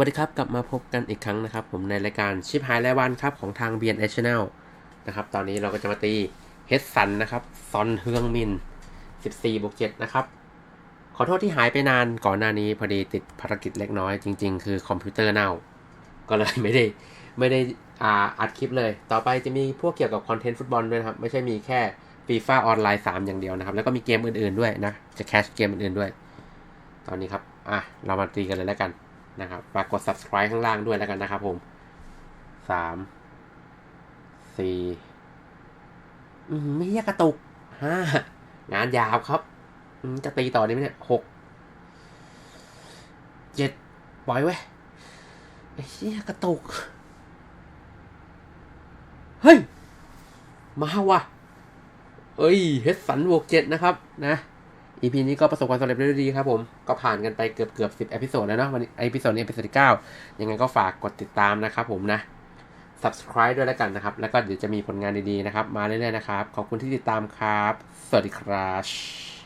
วัสดีครับกลับมาพบกันอีกครั้งนะครับ ผมในรายการชิปหายรายวันครับของทาง BN Channel นะครับ ตอนนี้เราก็จะมาตีเฮดสันนะครับ ซอนเฮืองมิน 14บวก7นะครับ ขอโทษที่หายไปนานก่อนหน้านี้พอดีติดภารกิจเล็กน้อยจริงๆ คือคอมพิวเตอร์เน่า ก็เลยไม่ได้ไม่ได้อ่าอัดคลิปเลย ต่อไปจะมีพวกเกี่ยวกับคอนเทนต์ฟุตบอลด้วยนะครับ ไม่ใช่มีแค่ฟีฟ่าออนไลน์3อย่างเดียวนะครับ แล้วก็มีเกมอื่นๆด้วยนะ จะแคชเกมอื่นๆด้วย ตอนนี้ครับ อะ เรามาตีกันเลยแล้วกัน นะครับฝากกด subscribe ข้างล่างด้วยแล้วกันนะครับผมสามสี่อืมไม่แยกกระตุกห้างานยาวครับจะตีต่อได้ไหมเนี่ยหกเจ็ดปล่อยไว้ยไอ้เหี้ยกระตุก เฮ้ย มาวะเอ้ยเฮดสันบวกเจ็ดนะครับ นะ EP นี้ก็ประสบความสำเร็จได้ด้วยดีครับผม ก็ผ่านกันไปเกือบเกือบสิบเอพิโซดแล้วเนาะวันนี้เอพิโซดนี้เอพิโซดที่เก้ายังไงก็ฝากกดติดตามนะครับผมนะ subscribe ด้วยแล้วกันนะครับ แล้วก็เดี๋ยวจะมีผลงานดีๆนะครับ มาเรื่อยๆนะครับ ขอบคุณที่ติดตามครับ สวัสดีครับ